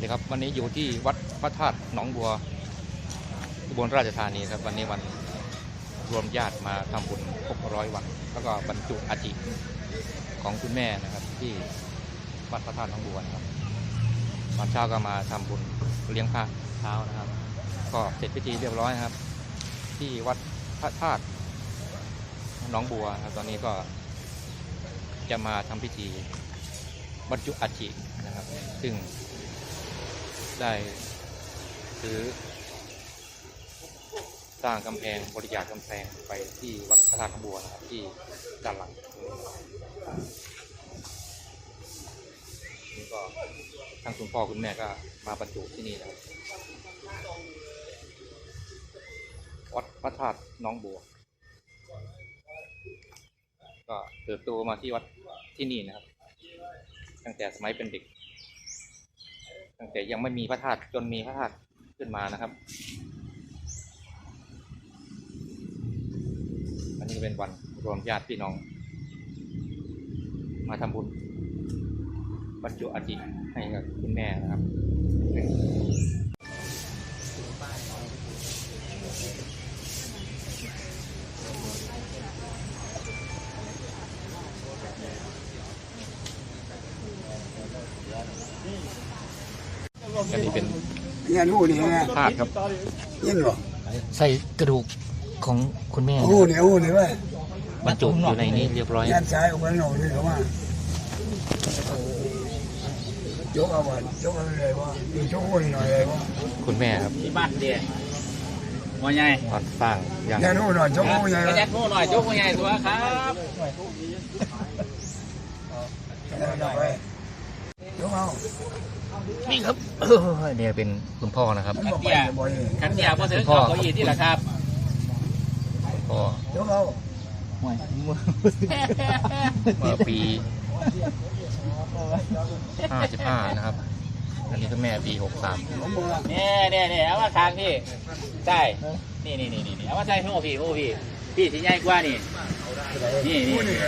วัสดีครับวันนี้อยู่ที่วัดพระธาตุหนองบัวอุบลราชธานีครับวันนี้วันรวมญาติมาทำบุญครบร้อยวัน แล้วก็บรรจุอาจิของคุณแม่นะครับ ที่วัดพระธาตุหนองบัวนะครับตอนเช้าก็มาทำบุญเลี้ยงพระเช้านะครับ ก็เสร็จพิธีเรียบร้อยครับ ที่วัดพระธาตุหนองบัวครับตอนนี้ก็จะมาทำพิธีบรรจุอาจินะครับ ซึ่ง ได้ซื้อสร้างกำแพงบริจาคกำแพงไปที่วัดพระธาตุหนองบัวนะครับที่ด้านหลังนี่ก็ทางคุณพ่อคุณแม่ก็มาบรรจุที่นี่นะครับวัดพระธาตุน้องบัว ก็เติบโตมาที่วัดที่นี่นะครับ ตั้งแต่สมัยเป็นเด็ก ตั้งแต่ยังไม่มีพระธาตุจนมีพระธาตุขึ้นมานะครับ อันนี้เป็นวันรวมญาติพี่น้อง มาทำบุญบรรจุอาทิให้กับคุณแม่นะครับ อันนี้เป็นเงี้ยหูนี่ไงธาตุครับยินบ่ใส่กระดูกของคุณแม่หูนี่หูนี่เว้ยบรรจุอยู่ในนี้เรียบร้อยยันซ้ายออกมาหน่อยนี่เขาว่าโยกเอาบ่ยกเอาเลยว่าอยู่โชกหูนี่หน่อยเลยว่าคุณแม่ครับที่บ้านเดียหัวใหญ่ตอนสร้างยังยันหูหน่อยโชกหูใหญ่กระแดกโม่หน่อยยกหัวใหญ่ตัวครับยกเอานี่ครับ เนี่ยเป็นคุณพ่อนะครับมันบอกไปบ่อยขันเดียวพอถึงเอาเก้าอี้ที่ละครับคุณพ่อยกเอาเมื่อปี55นะครับ อันนี้คุณแม่ปี63ผมบอกว่าเนี่ยเนี่ยเนี่ยเอามาทางพี่ใช่นี่นี่นี่นี่เอามาใส่โม่พี่โม่พี่พี่สีใหญ่กว่านี่นี่นี่หูนี่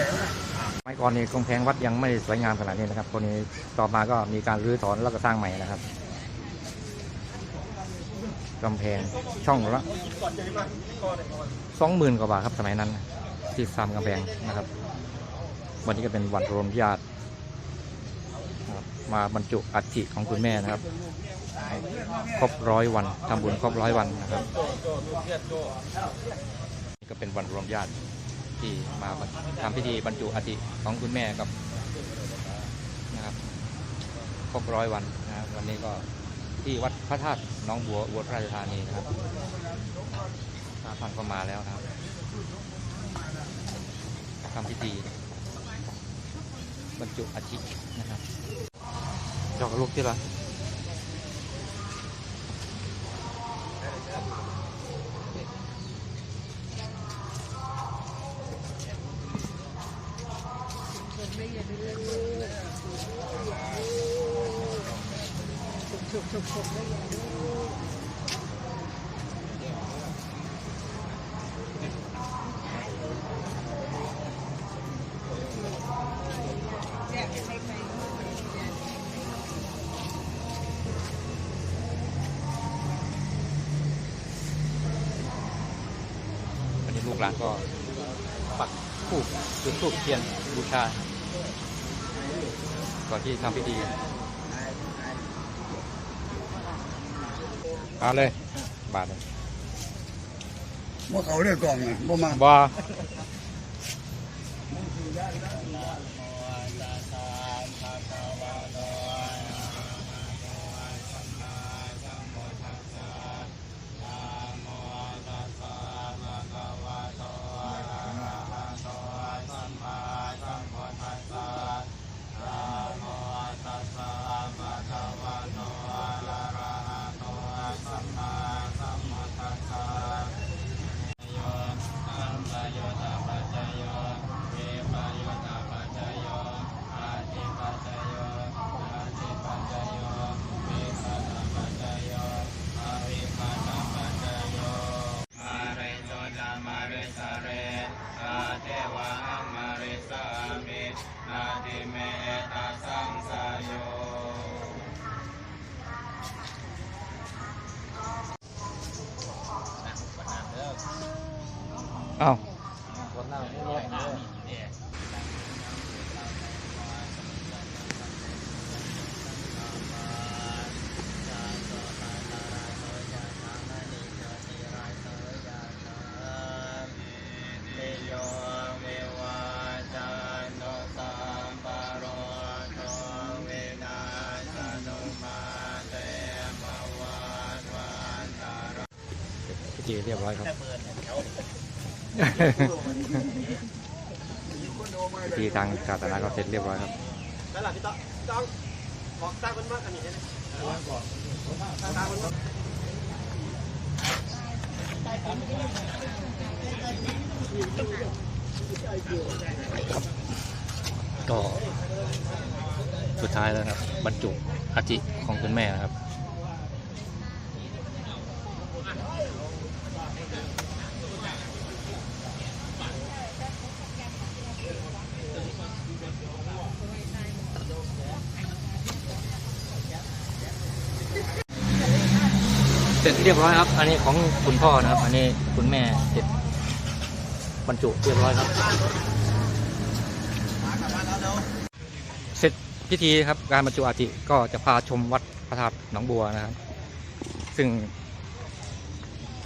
ไม้ก่อนนี้กำแพงวัดยังไม่สวยงามขนาดนี้นะครับคนนี้ต่อมาก็มีการรื้อถอนแล้วก็สร้างใหม่นะครับกำแพงช่องละสองหมื่นกว่าบาทครับสมัยนั้นที่ทำกำแพงนะครับ วันนี้ก็เป็นวันรวมญาติมาบรรจุอัฐิของคุณแม่นะครับ ครบร้อยวันทำบุญครบร้อยวันนะครับก็เป็นวันรวมญาติ ที่มาทำพิธีบรรจุอธิของคุณแม่กับนะครับครบร้อยวันนะครับวันนี้ก็ที่วัดพระธาตุน้องบัวอุบลราชธานีนะครับพระพันก็มาแล้วนะครับทำพิธีบรรจุอธินะครับจอกลูกที่ละ หลานก็ปักทูบจุดทูบเทียนบูชา ก่อนที่ทำพิธีเอาเลย บาทเลยว่าเขาเรียกกล่องไงบ่มาบ ออ้าวพิธีเรียบร้อยครับ พิธีทางศาสนาก็เสร็จเรียบร้อยครับแล้วหลังพี่ต้องต้องบอกตามันมากอันนี้ได้ไหมก็สุดท้ายแล้วนะครับ บรรจุอาจิของคุณแม่นะครับ เสร็จเรียบร้อยครับ อันนี้ของคุณพ่อนะครับ อันนี้คุณแม่เสร็จบรรจุเรียบร้อยครับ เสร็จพิธีครับการบรรจุอาธิก็จะพาชมวัดพระธาตุหนองบัวนะครับ ซึ่ง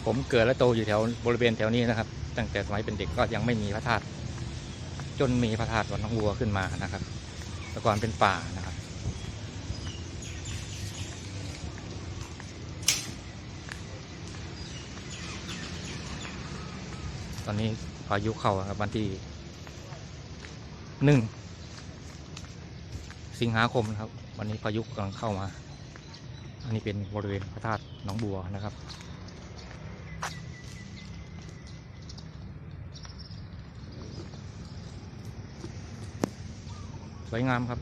ผมเกิดและโตอยู่แถวบริเวณแถวนี้นะครับ ตั้งแต่สมัยเป็นเด็กก็ยังไม่มีพระธาตุจนมีพระธาตุวัดหนองบัวขึ้นมานะครับแต่ก่อนเป็นป่านะครับ ตอนนี้พายุเข้าครับวันที่หนึ่งสิงหาคมนะครับ วันนี้พายุกำลังเข้ามา อันนี้เป็นบริเวณพระธาตุหนองบัวนะครับ สวยงามครับ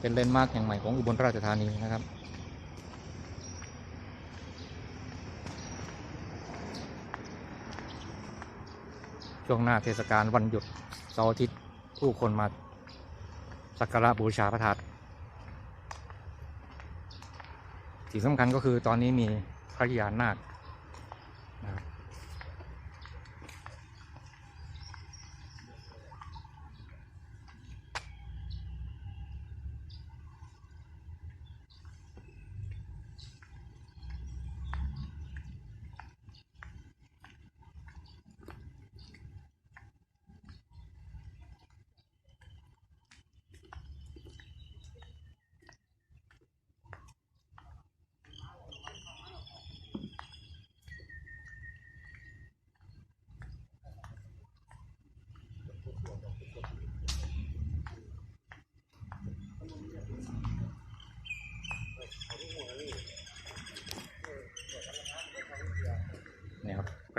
เป็นเลนด์มาร์กแห่งใหม่ของอุบลราชธานีนะครับ ช่วงหน้าเทศกาลวันหยุดเสาร์อาทิตย์ผู้คนมาสักการะบูชาพระธาตุสิ่งสำคัญก็คือตอนนี้มีพระยานาค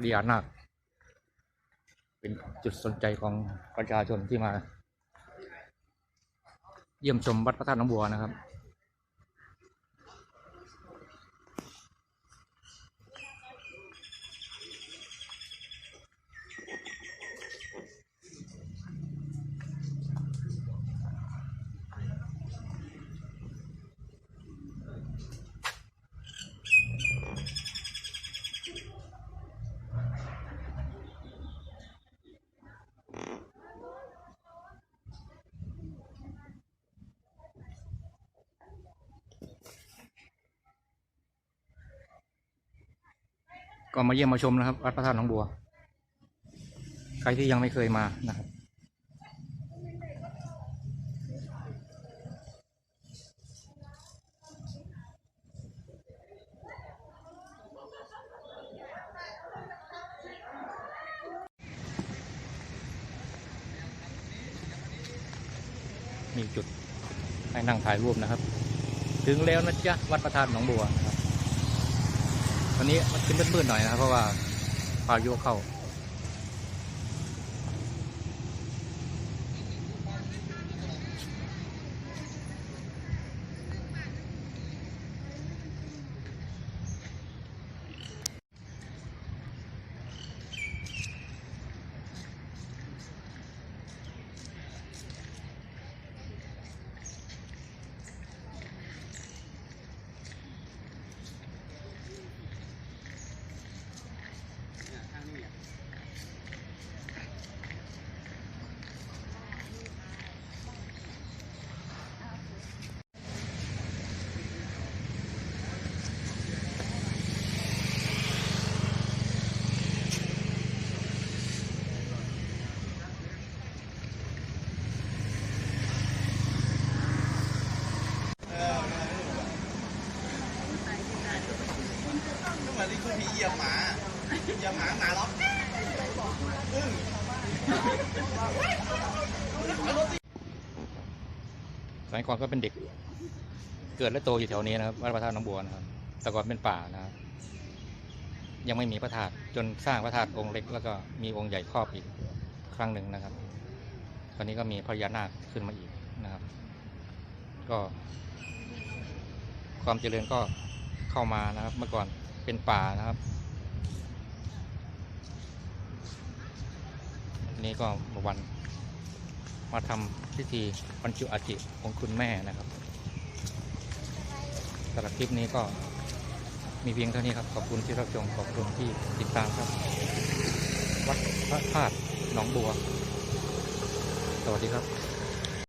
เนี่ยครับพระยานาค เป็นจุดสนใจของประชาชนที่มา เยี่ยมชมวัดพระธาตุน้ำบัวนะครับ ก็มาเยี่ยมมาชมนะครับ วัดพระธาตุหนองบัว ใครที่ยังไม่เคยมานะครับ มีจุดให้นั่งถ่ายรูปนะครับ ถึงแล้วนะจ๊ะวัดพระธาตุหนองบัวนะครับ วันนี้มันขึ้นมืดๆหน่อยนะครับเพราะว่าพายุเข้า บ ยียบหมาเหยียบหมาหมาล็อกสมัยก่อนก็เป็นเด็ก เกิดและโตอยู่แถวนี้นะครับวัดพระธาตุน้องบัวนะครับแต่ก่อนเป็นป่านะครับยังไม่มีพระธาตุจนสร้างพระธาตุองค์เล็ก แล้วก็มีองค์ใหญ่ครอบอีกครั้งหนึ่งนะครับ ตอนนี้ก็มีพญานาคขึ้นมาอีกนะครับ ก็ ความเจริญก็เข้ามานะครับ เมื่อก่อน เป็นป่านะครับนนี้ก็วัน มาทำพิธีบรรจุอาจิของคุณแม่นะครับสำหรับคลิปนี้ก็มีเพียงเท่านี้ครับ ขอบคุณที่รับชมขอบคุณที่ติดตามครับ วัดพระธาตุหนองบัว สวัสดีครับ